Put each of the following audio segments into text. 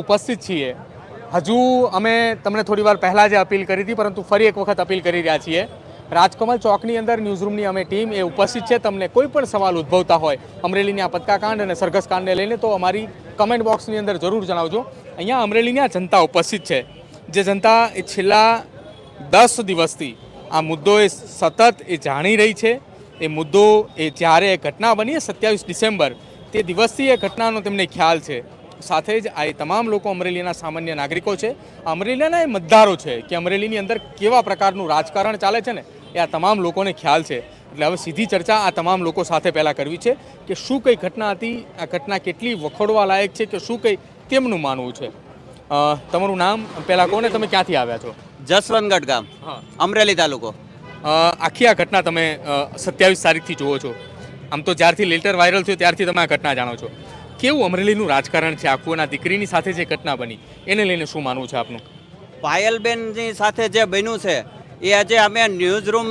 ઉપસ્થિત છીએ. હજુ અમે તમને થોડી વાર પહેલાં જે અપીલ કરી હતી, પરંતુ ફરી એક વખત અપીલ કરી રહ્યા છીએ. રાજકમલ ચોકની અંદર ન્યૂઝરૂમની અમે ટીમ એ ઉપસ્થિત છે. તમને કોઈ પણ સવાલ ઉદ્ભવતા હોય, અમરેલીની આ પત્કાકાંડ અને સરઘસકાંડને લઈને, તો અમારી કમેન્ટ બોક્સની અંદર જરૂર જણાવજો. અહીંયા અમરેલીની આ જનતા ઉપસ્થિત છે. જે જનતા એ છેલ્લા દસ દિવસથી આ મુદ્દો એ સતત એ જાણી રહી છે. એ મુદ્દો એ જ્યારે એ ઘટના બની સત્યાવીસ ડિસેમ્બર, તે દિવસથી એ ઘટનાનો તેમને ખ્યાલ છે. સાથે જ આ તમામ લોકો અમરેલીના સામાન્ય નાગરિકો છે. અમરેલીના એ મતદારો છે કે અમરેલીની અંદર કેવા પ્રકારનું રાજકારણ ચાલે છે ને એ આ તમામ લોકોને ખ્યાલ છે. એટલે હવે સીધી ચર્ચા આ તમામ લોકો સાથે પહેલાં કરવી છે કે શું કઈ ઘટના હતી આ ઘટના કેટલી વખોડવા લાયક છે કે શું કંઈ તેમનું માનવું છે. તમારું નામ પહેલાં કોને તમે ક્યાંથી આવ્યા છો? જસવંતગઢ ગામ અમરેલી તાલુકો. આખી આ ઘટના તમે સત્યાવીસ તારીખથી જુઓ છો. આમ તો જ્યારથી લેટર વાયરલ થયું ત્યારથી તમે આ ઘટના જાણો છો. કેવું અમરેલીનું રાજકારણ છે? આખું એના દીકરીની સાથે જે ઘટના બની, એને લઈને શું માનવું છે આપનું? પાયલબેનની સાથે જે બન્યું છે, એ આજે અમે ન્યૂઝ રૂમ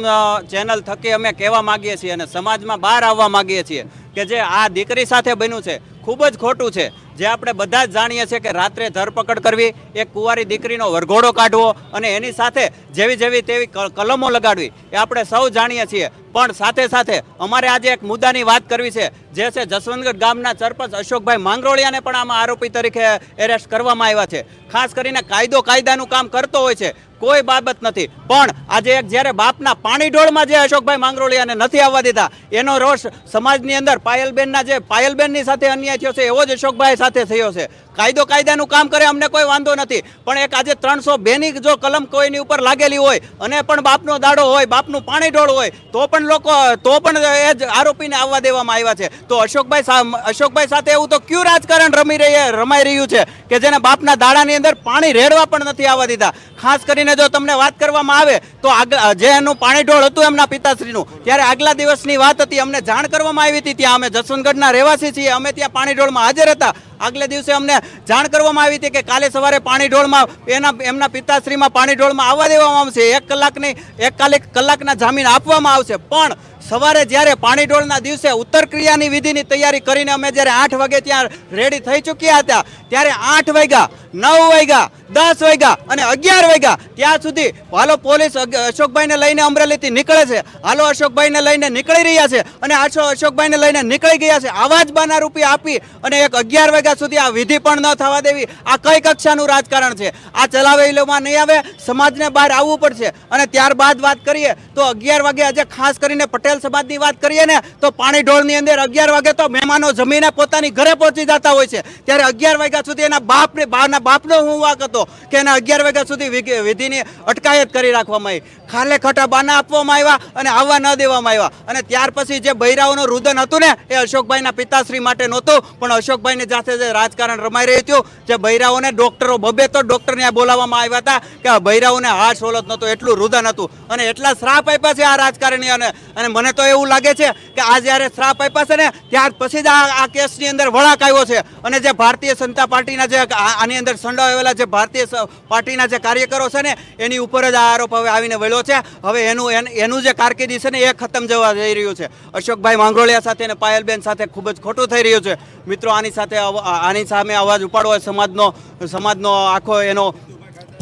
ચેનલ થકી અમે કહેવા માગીએ છીએ અને સમાજમાં બહાર આવવા માંગીએ છીએ કે જે આ દીકરી સાથે બન્યું છે, ખૂબ જ ખોટું છે. જે આપણે બધા જ જાણીએ છીએ કે રાત્રે ધરપકડ કરવી, એક કુંવારી દીકરીનો વરઘોડો કાઢવો અને એની સાથે જેવી જેવી તેવી કલમો લગાડવી, એ આપણે સૌ જાણીએ છીએ. પણ સાથે સાથે અમારે આજે એક મુદ્દાની વાત કરવી છે, જે છે જસવંતગઢ ગામના સરપંચ અશોકભાઈ માંગરોળિયાને પણ આમાં આરોપી તરીકે એરેસ્ટ કરવામાં આવ્યા છે. ખાસ કરીને કાયદો કાયદાનું કામ કરતો હોય છે કોઈ બાબત નથી. પણ આજે એક જ્યારે બાપના પાણી ઢોળમાં જે અશોકભાઈ માંગરોળિયાને નથી આવવા દીધા, એનો રોષ સમાજની અંદર પાયલબેનના જે પાયલબેનની સાથે અન્યાય થયો છે, એવો જ અશોકભાઈ સાથે થયો છે. કાયદો કાયદાનું કામ કરે, અમને કોઈ વાંધો નથી. પણ એક આજે ત્રણસો બેની જો કલમ કોઈની ઉપર લાગેલી હોય, અને પણ બાપનો દાડો હોય, બાપનું પાણી ઢોળ હોય, તો પણ લોકો, તો પણ એ જ આરોપીને આવવા દેવામાં આવ્યા છે. તો અશોકભાઈ અશોકભાઈ સાથે એવું તો ક્યુ રાજકારણ રમી રહી રમાઈ રહ્યું છે કે જેને બાપના દાડાની અંદર પાણી રેડવા પણ નથી આવવા દીધા? ખાસ કરીને જો તમને વાત કરવામાં આવે, તો આગ- જે એનું પાણી ઢોળ હતું એમના પિતાશ્રીનું, ત્યારે આગલા દિવસની વાત હતી, અમને જાણ કરવામાં આવી હતી, ત્યાં અમે જસવંતગઢના રહેવાસી છીએ, અમે ત્યાં પાણી ઢોળમાં હાજર હતા. આગલે દિવસે અમને જાણ કરવામાં આવી હતી કે કાલે સવારે પાણી ઢોળમાં એના એમના પિતાશ્રીમાં પાણી ઢોળમાં આવવા દેવામાં આવશે. એક કલાકની, એક કલાક કલાકના જામીન આપવામાં આવશે. પણ સવારે જ્યારે પાણી ઢોળના દિવસે ઉત્તર ક્રિયાની વિધિની તૈયારી કરીને અમે જ્યારે આઠ વાગે ત્યાં રેડી થઈ ચૂક્યા હતા, ત્યારે આઠ વાગ્યા નવ વાગ્યા, દસ વાગ્યા અને અગિયાર વાગ્યા. ત્યાં સુધી હાલો પોલીસ અશોકભાઈને લઈને અમરેલીથી નીકળે છે. હાલો અશોકભાઈને લઈને નીકળી રહ્યા છે અને આછો અશોકભાઈને લઈને નીકળી ગયા છે. આવા જ બાના રૂપિયા આપી અને એક અગિયાર વાગ્યા સુધી આ વિધિ પણ ન થવા દેવી. આ કઈ કક્ષાનું રાજકારણ છે? આ ચલાવેલોમાં નહીં આવે? સમાજને બહાર આવવું પડશે. અને ત્યારબાદ વાત કરીએ તો અગિયાર વાગે આજે ખાસ કરીને પટેલ સમાજની વાત કરીએ ને, તો પાણી ઢોળની અંદર અગિયાર વાગે તો મહેમાનો જમીને પોતાની ઘરે પહોંચી જતા હોય છે. ત્યારે અગિયાર વાગ્યા સુધી એના બાપને બાના બાપનો હું વાક હતો કે એને અગિયાર વાગ્યા સુધી વિધિની અટકાયત કરી રાખવામાં આવી. ખાલે ખટા બાના આપવામાં આવ્યા અને આવવા ન દેવામાં આવ્યા. અને ત્યાર પછી જે બૈરાઓનું રુદન હતું ને, એ અશોકભાઈના પિતાશ્રી માટે નહોતું, પણ અશોકભાઈની સાથે જે રાજકારણ રમાઈ રહ્યું હતું, જે બૈરાઓને ડોક્ટરો, બબે તો ડોક્ટરને બોલાવવામાં આવ્યા હતા કે આ બૈરાઓને હાથ સોલત નહોતો, એટલું રુદન હતું. અને એટલા શ્રાપ આપ્યા છે આ રાજકારણીઓને. અને મને તો એવું લાગે છે કે આ જ્યારે શ્રાપ આપ્યા છે ને, ત્યાર પછી જ આ કેસની અંદર વળાક આવ્યો છે. અને જે ભારતીય જનતા પાર્ટીના જે આની અંદર સંડોવાયેલા જે ભારતીય પાર્ટીના જે કાર્યકરો છે ને, એની ઉપર જ આ આરોપ હવે આવીને વળ્યો છે. હવે એનું એન- જે કારકિર્દી છે ને, એ ખતમ જવા જઈ રહ્યું છે. અશોકભાઈ માંગરોળિયા સાથે અને પાયલબેન સાથે ખૂબ જ ખોટું થઈ રહ્યું છે. મિત્રો, આની સાથે આની સામે અવાજ ઉપાડવો સમાજનો સમાજનો આખો એનો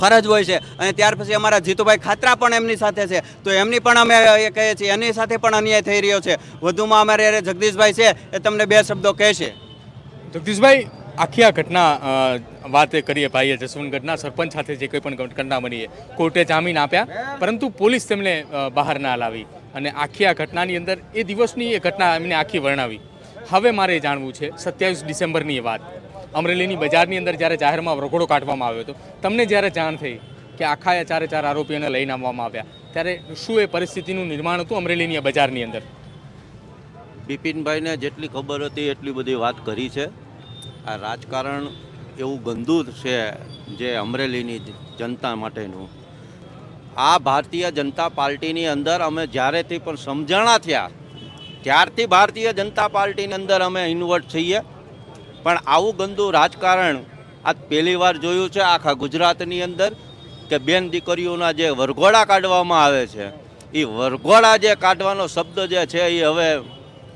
ફરજ હોય છે. અને ત્યાર પછી અમારા જીતુભાઈ ખાતરા પણ એમની સાથે છે. તો એમની પણ અમે એ કહીએ છીએ, એની સાથે પણ અન્યાય થઈ રહ્યો છે. વધુમાં અમારે જગદીશભાઈ છે, એ તમને બે શબ્દો કહેશે. જગદીશભાઈ આખી આ ઘટના વાત કરીએ ભાઈએ જસવંતગઢના સરપંચ સાથે જે કંઈ પણ ઘટના બની કોર્ટે જામીન આપ્યા. પરંતુ પોલીસ તેમને બહાર ના લાવી અને આખી આ ઘટનાની અંદર એ દિવસની એ ઘટના એમને આખી વર્ણવી. હવે મારે જાણવું છે, સત્યાવીસ ડિસેમ્બરની એ વાત. અમરેલીની બજારની અંદર જ્યારે જાહેરમાં વરઘોડો કાઢવામાં આવ્યો હતો, તમને જ્યારે જાણ થઈ કે આખા ચારે ચાર આરોપીઓને લઈને આવવામાં આવ્યા, ત્યારે શું એ પરિસ્થિતિનું નિર્માણ હતું અમરેલીની બજારની અંદર? બિપિનભાઈને જેટલી ખબર હતી એટલી બધી વાત કરી છે. આ રાજકારણ એવું ગંદુ છે જે અમરેલીની જનતા માટેનું. આ ભારતીય જનતા પાર્ટીની અંદર અમે જ્યારેથી પણ સમજણા થયા, ત્યારથી ભારતીય જનતા પાર્ટીની અંદર અમે ઇન્વર્ટ થઈએ. પણ આવું ગંદુ રાજકારણ આ પહેલી વાર જોયું છે આખા ગુજરાતની અંદર કે બેન દીકરીઓના જે વરઘોડા કાઢવામાં આવે છે, એ વરઘોડા જે કાઢવાનો શબ્દ જે છે એ હવે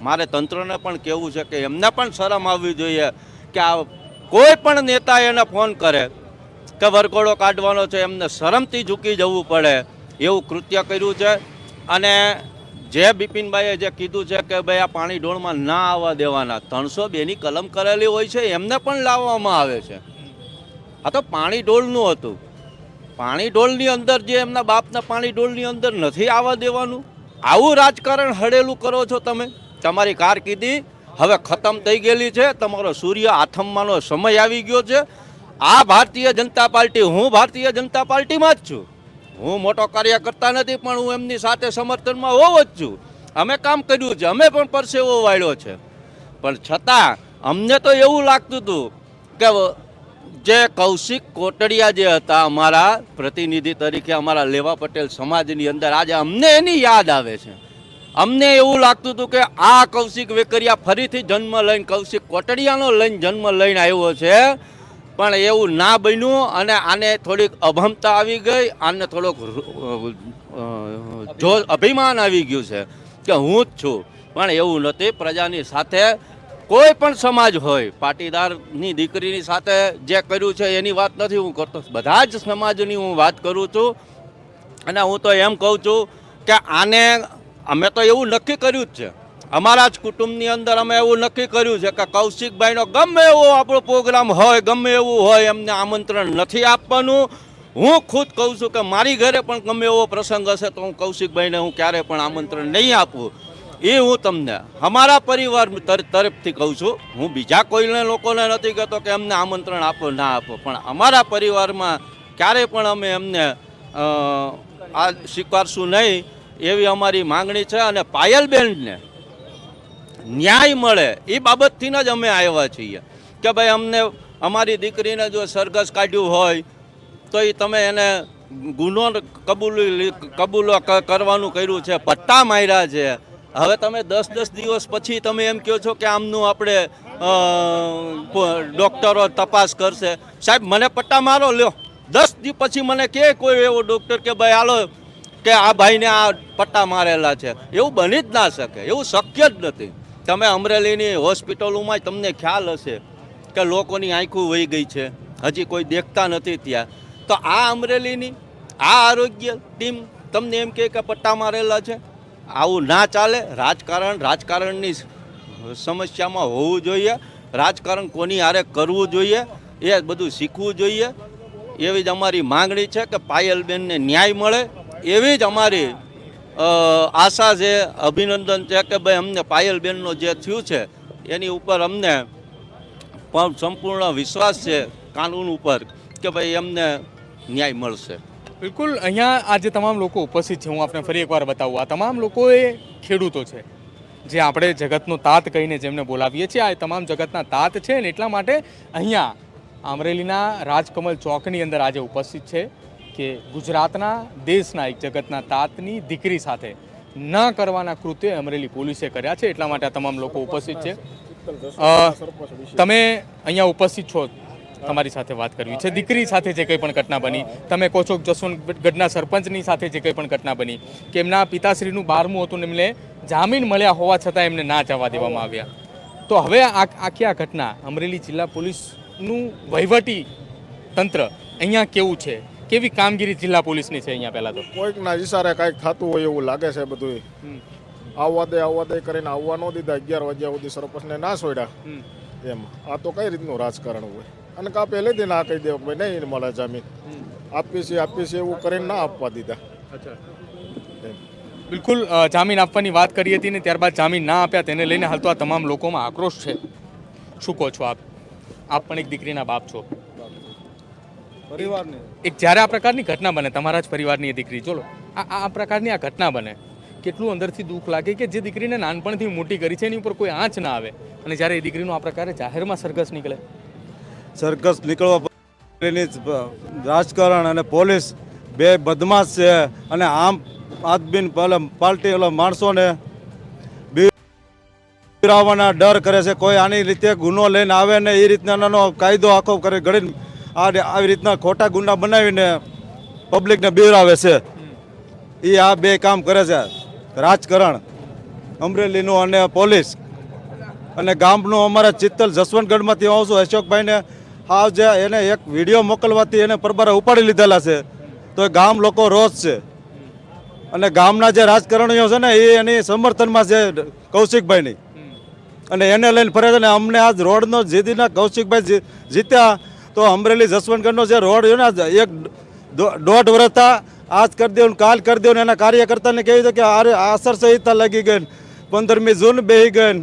મારે તંત્રને પણ કહેવું છે કે એમને પણ શરમ આવવી જોઈએ. કે આ કોઈ પણ નેતા એને ફોન કરે કે વરઘોડો કાઢવાનો છે, એમને શરમથી ઝૂકી જવું પડે, એવું કૃત્ય કર્યું છે. અને જે બિપિનભાઈએ જે કીધું છે કે ભાઈ આ પાણી ઢોળમાં ના આવવા દેવાના, ત્રણસો બેની કલમ કરેલી હોય છે, એમને પણ લાવવામાં આવે છે. આ તો પાણી ઢોળનું હતું. પાણી ઢોળની અંદર જે એમના બાપના પાણી ઢોળની અંદર નથી આવવા દેવાનું. આવું રાજકારણ હળેલું કરો છો તમે. તમારી કારકિર્દી હવે ખતમ થઈ ગયેલી છે. તમારો સૂર્ય આથમવાનો સમય આવી ગયો છે. આ ભારતીય જનતા પાર્ટી, હું ભારતીય જનતા પાર્ટીમાં જ છું. હું મોટો કાર્યકર્તા નથી, પણ હું એમની સાથે સમર્થનમાં હોવો જ છું. અમે કામ કર્યું છે, અમે પણ પરસેવો વાળ્યો છે. પણ છતાં, અમને તો એવું લાગતું હતું કે જે કૌશિક કોટડિયા જે હતા અમારા પ્રતિનિધિ તરીકે અમારા લેવા પટેલ સમાજની અંદર, આજે અમને એની યાદ આવે છે. અમને એવું લાગતું હતું કે આ કૌશિક વેકરિયા ફરીથી જન્મ લઈને, કૌશિક કોટડિયાનો લઈને જન્મ લઈને આવ્યો છે. પણ એવું ના બન્યું અને આને થોડીક અભમતા આવી ગઈ, આને થોડોક જો અભિમાન આવી ગયું છે કે હું જ છું. પણ એવું નથી, પ્રજાની સાથે કોઈ પણ સમાજ હોય, પાટીદારની દીકરીની સાથે જે કર્યું છે એની વાત નથી. હું કરતો, બધા જ સમાજની હું વાત કરું છું. અને હું તો એમ કહું છું કે આને અમે તો એવું નક્કી કર્યું જ છે. અમારા જ કુટુંબની અંદર અમે એવું નક્કી કર્યું છે કે કૌશિકભાઈનો ગમે એવો આપણો પ્રોગ્રામ હોય, ગમે એવું હોય, એમને આમંત્રણ નથી આપવાનું. હું ખુદ કહું છું કે મારી ઘરે પણ ગમે એવો પ્રસંગ હશે તો હું કૌશિકભાઈને હું ક્યારે પણ આમંત્રણ નહીં આપું. એ હું તમને અમારા પરિવાર તર- તરફથી કહું છું. હું બીજા કોઈને લોકોને નથી કહેતો કે એમને આમંત્રણ આપો, ના આપો. પણ અમારા પરિવારમાં ક્યારે પણ અમે એમને આ સ્વીકારશું નહીં. એવી અમારી માંગણી છે અને પાયલબેનને ન્યાય મળે એ બાબતથી જ અમે આવ્યા છીએ કે ભાઈ અમને અમારી દીકરીને જો સરઘસ કાઢ્યું હોય તો એ તમે એને ગુનો કબૂલી કબૂલો કરવાનું કર્યું છે, પટ્ટા માર્યા છે. હવે તમે દસ દસ દિવસ પછી તમે એમ કહો છો કે આમનું આપણે ડૉક્ટરો તપાસ કરશે. સાહેબ, મને પટ્ટા મારો લ્યો. દસ દિવસ પછી મને કે કોઈ એવો ડૉક્ટર કે ભાઈ, હાલો કે આ ભાઈને આ પટ્ટા મારેલા છે. એવું બની જ ના શકે. એવું શક્ય જ નથી. તમે અમરેલીની હોસ્પિટલોમાં તમને ખ્યાલ હશે કે લોકોની આંખું વહી ગઈ છે. હજી કોઈ દેખતા નથી ત્યાં. તો આ અમરેલીની, આ આરોગ્ય ટીમ તમને એમ કહે કે પટ્ટા મારેલા છે. આવું ના ચાલે. રાજકારણ રાજકારણની સમસ્યામાં હોવું જોઈએ. રાજકારણ કોની આરે કરવું જોઈએ એ બધું શીખવું જોઈએ. એવી જ અમારી માંગણી છે કે પાયલબેનને ન્યાય મળે. એવી જ અમારી આશા છે, અભિનંદન છે કે ભાઈ અમને પાયલબેનનો જે થયું છે, એની ઉપર અમને પણ સંપૂર્ણ વિશ્વાસ છે, કાનૂન ઉપર, કે ભાઈ એમને ન્યાય મળશે. બિલકુલ, અહીંયા આ જે તમામ લોકો ઉપસ્થિત છે. હું આપને ફરી એકવાર બતાવું, આ તમામ લોકો એ ખેડૂતો છે. જે આપણે જગતનો તાત કહીને જેમને બોલાવીએ છીએ, આ તમામ જગતના તાત છે ને એટલા માટે અહીંયા અમરેલીના રાજકમલ ચોકની અંદર આજે ઉપસ્થિત છે. કે ગુજરાતના દેશના એક જગતના તાતની દીકરી સાથે ન કરવાના કૃત્ય અમરેલી પોલીસે કર્યા છે. એટલા માટે આ તમામ લોકો ઉપસ્થિત છે. તમે અહીંયા ઉપસ્થિત છો તમારી સાથે વાત કરવી છે. દીકરી સાથે જે કંઈ પણ ઘટના બની, તમે કહો છો જસવંતગઢના સરપંચની સાથે જે કંઈ પણ ઘટના બની, કે એમના પિતાશ્રીનું બારમું હતું એમને જામીન મળ્યા હોવા છતાં એમને ના જવા દેવામાં આવ્યા. તો હવે આ, આખી આ ઘટના અમરેલી જિલ્લા પોલીસનું વહીવટી તંત્ર અહીંયા કેવું છે? કેવી કામગીરી જિલ્લા પોલીસની છે અહીંયા પહેલાં તો? કોઈકના ઈશારે કાંઈક થતું હોય એવું લાગે છે બધું આવવા દે આવવા દે કરીને આવવા ન દીધા અગિયાર વાગ્યા સુધી સરપંચને ના છોડ્યા. એમ. આ તો કઈ રીતનું રાજકારણ હોય? અને કા પહેલેથી ના કહી દેવું ભાઈ નહીં મળે જામીન. આપીએ છીએ આપીએ છીએ એવું કરીને ના આપવા દીધા. બિલકુલ જામીન આપવાની વાત કરી હતી ને ત્યારબાદ જામીન ના આપ્યા તેને લઈને હાલ તો આ તમામ લોકોમાં આક્રોશ છે. શું કહો છો આપ? આપ પણ એક દીકરીના બાપ છો. પરિવારની. એક જ્યારે આ પ્રકારની ઘટના બને તમારા જ પરિવારની દીકરી ચલો આ આ પ્રકારની આ ઘટના બને. કેટલું અંદરથી દુઃખ લાગે કે જે દીકરીને નાનપણથી મોટી કરી છે એની ઉપર કોઈ આંચ ના આવે. અને જ્યારે એ દીકરીનું આ પ્રકારે જાહેરમાં સરઘસ નીકળે. સરઘસ નીકળવા રાજકારણ અને પોલીસ બે બદમાશ છે અને આમ આદમી પહેલાં પાર્ટી ઓલા માણસોને બિરાવવાના ડર કરે છે. કોઈ આની રીતે ગુનો લઈને આવે ને એ રીતના કાયદો આખો કરે ઘડીને આ આવી રીતના ખોટા ગુના બનાવીને પબ્લિકને બિરાવે છે. એ આ બે કામ કરે છે. રાજકારણ, અમરેલીનું અને પોલીસ. અને ગામનું અમારા ચિત્તલ જસવંતગઢમાંથી આવું છું, અશોકભાઈને. હાવ જે એને એક વીડિયો મોકલવાથી એને પરબારા ઉપાડી લીધેલા છે. તો એ ગામ લોકો રોષ છે. અને ગામના જે રાજકારણીઓ છે ને એ એની સમર્થનમાં છે કૌશિકભાઈની. અને એને લઈને ફરે છે ને, અમને આજ રોડનો જીતીના કૌશિકભાઈ જીત્યા. તો અમરેલી જસવંતગઢનો જે રોડ છે ને એક દોઢ વર્ષ આજ કરી દેવું કાલ કરી દેવું એના કાર્યકર્તાને કહ્યું છે કે અરે, આસર સંહિતા લાગી ગઈ પંદરમી જૂન બેહી ગઈ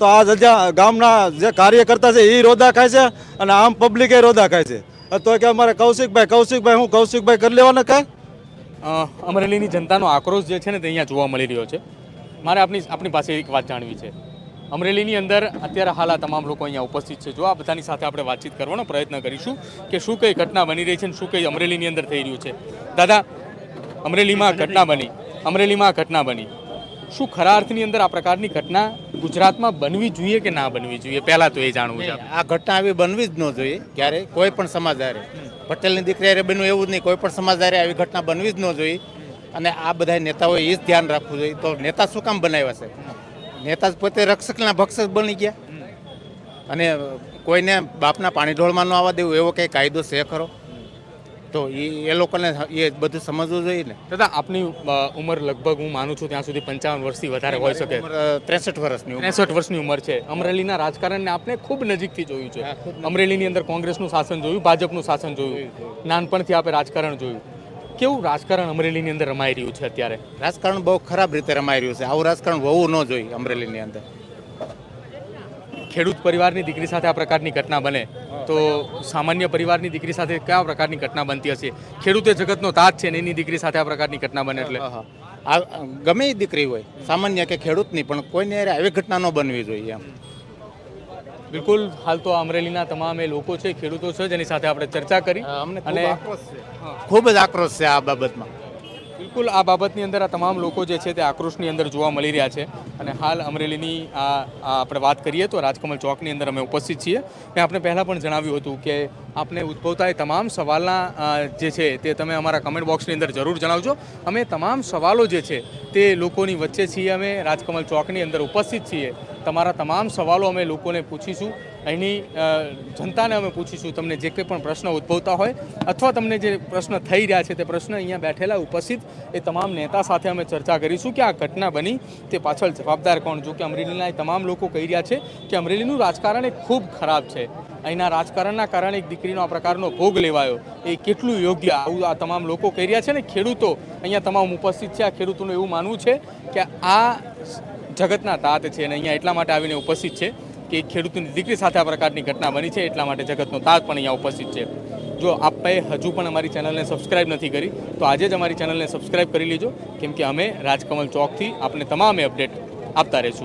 તો આ જ્યાં ગામના જે કાર્યકર્તા છે એ રોદા ખાય છે અને આમ પબ્લિક રોદા ખાય છે. તો કે અમારે કૌશિકભાઈ કૌશિકભાઈ, હું કૌશિકભાઈ કરી લેવાના કાંઈ? અમરેલીની જનતાનો આક્રોશ જે છે ને તે અહીંયા જોવા મળી રહ્યો છે. મારે આપની આપણી પાસે એક વાત જાણવી છે. અમરેલીની અંદર અત્યારે હાલ આ તમામ લોકો અહીંયા ઉપસ્થિત છે. જો આ બધાની સાથે આપણે વાતચીત કરવાનો પ્રયત્ન કરીશું કે શું કઈ ઘટના બની રહી છે અને શું કઈ અમરેલીની અંદર થઈ રહ્યું છે. દાદા, અમરેલીમાં ઘટના બની. અમરેલીમાં ઘટના બની. શું ખરા અર્થની અંદર આ પ્રકારની ઘટના ગુજરાતમાં બનવી જોઈએ કે ના બનવી જોઈએ? પહેલાં તો એ જાણવું છે આ ઘટના આવી બનવી જ ન જોઈએ ક્યારે, કોઈ પણ સમાજદારે પટેલની દીકરી બન્યું એવું જ નહીં, કોઈ પણ સમાજદારે આવી ઘટના બનવી જ ન જોઈએ. અને આ બધા નેતાઓએ એ જ ધ્યાન રાખવું જોઈએ. તો નેતા શું કામ બનાવ્યા છે? નેતા પોતે રક્ષકના ભક્ષક બની ગયા. અને કોઈને બાપના પાણી ઢોળમાં ન આવવા દેવું એવો કંઈ કાયદો છે ખરો? તો એ એ લોકોને એ બધું સમજવું જોઈએ ને. દાદા આપની ઉંમર લગભગ હું માનું છું ત્યાં સુધી પંચાવન વર્ષથી વધારે હોઈ શકે. ત્રેસઠ વર્ષની ત્રેસઠ વર્ષની ઉંમર છે. અમરેલીના રાજકારણને આપણે ખૂબ નજીકથી જોયું છે. અમરેલીની અંદર કોંગ્રેસનું શાસન જોયું ભાજપનું શાસન જોયું. નાનપણથી આપણે રાજકારણ જોયું. કેવું રાજકારણ અમરેલીની અંદર રમાઈ રહ્યું છે અત્યારે? રાજકારણ બહુ ખરાબ રીતે રમાઈ રહ્યું છે. આવું રાજકારણ હોવું ન જોઈએ અમરેલીની અંદર. ખેડૂત પરિવારની દીકરી સાથે આ પ્રકારની ઘટના બને. તો સામાન્ય પરિવારની દીકરી સાથે કયા પ્રકારની ઘટના બનતી હશે? ખેડૂત એ જગતનો તાજ છે ને એની દીકરી સાથે આ પ્રકારની ઘટના બને એટલે. આ ગમે એ દીકરી હોય સામાન્ય કે ખેડૂતની પણ કોઈને આવી ઘટના ન બનવી જોઈએ એમ. બિલકુલ હાલ તો અમરેલીના તમામ એ લોકો છે ખેડૂતો છે જેની સાથે આપણે ચર્ચા કરી. અને ખૂબ જ આક્રોશ છે આ બાબતમાં. બિલકુલ આ બાબતની અંદર આ તમામ લોકો જે છે તે આક્રોશની અંદર જોવા મળી રહ્યા છે. અને હાલ અમરેલીની આ આપણે વાત કરીએ તો રાજકમલ ચોકની અંદર અમે ઉપસ્થિત છીએ. મેં આપણે પહેલાં પણ જણાવ્યું હતું કે આપને ઉદ્ભવતા એ તમામ સવાલના જે છે તે તમે અમારા કમેન્ટ બોક્સની અંદર જરૂર જણાવજો. અમે તમામ સવાલો જે છે તે લોકોની વચ્ચે છીએ અમે રાજકમલ ચોકની અંદર ઉપસ્થિત છીએ. તમારા તમામ સવાલો અમે લોકોને પૂછીશું. અહીંની જનતાને અમે પૂછીશું તમને જે કંઈ પણ પ્રશ્ન ઉદ્ભવતા હોય અથવા તમને જે પ્રશ્ન થઈ રહ્યા છે તે પ્રશ્ન અહીંયા બેઠેલા ઉપસ્થિત એ તમામ નેતા સાથે અમે ચર્ચા કરીશું કે આ ઘટના બની તે પાછળ જવાબદાર કોણ? જો કે અમરેલીના એ તમામ લોકો કહી રહ્યા છે કે અમરેલીનું રાજકારણ એ ખૂબ ખરાબ છે. અહીંના રાજકારણના કારણે એક દીકરીનો આ પ્રકારનો ભોગ લેવાયો. એ કેટલું યોગ્ય આવું આ તમામ લોકો કહી રહ્યા છે ને ખેડૂતો. અહીંયા તમામ ઉપસ્થિત છે. આ ખેડૂતોનું એવું માનવું છે કે આ જગતના તાત છે અને અહીંયા એટલા માટે આવીને ઉપસ્થિત છે કે ખેડૂતની દીકરી સાથે આ પ્રકારની ઘટના બની છે, એટલા માટે જગતનો તાત પણ અહીંયા ઉપસ્થિત છે. જો આપે હજુ પણ અમારી ચેનલને સબસ્ક્રાઇબ નથી કરી, તો આજે જ અમારી ચેનલને સબસ્ક્રાઇબ કરી લેજો, કેમ કે અમે રાજકમલ ચોકથી આપને તમામે અપડેટ આપતા રહીશું.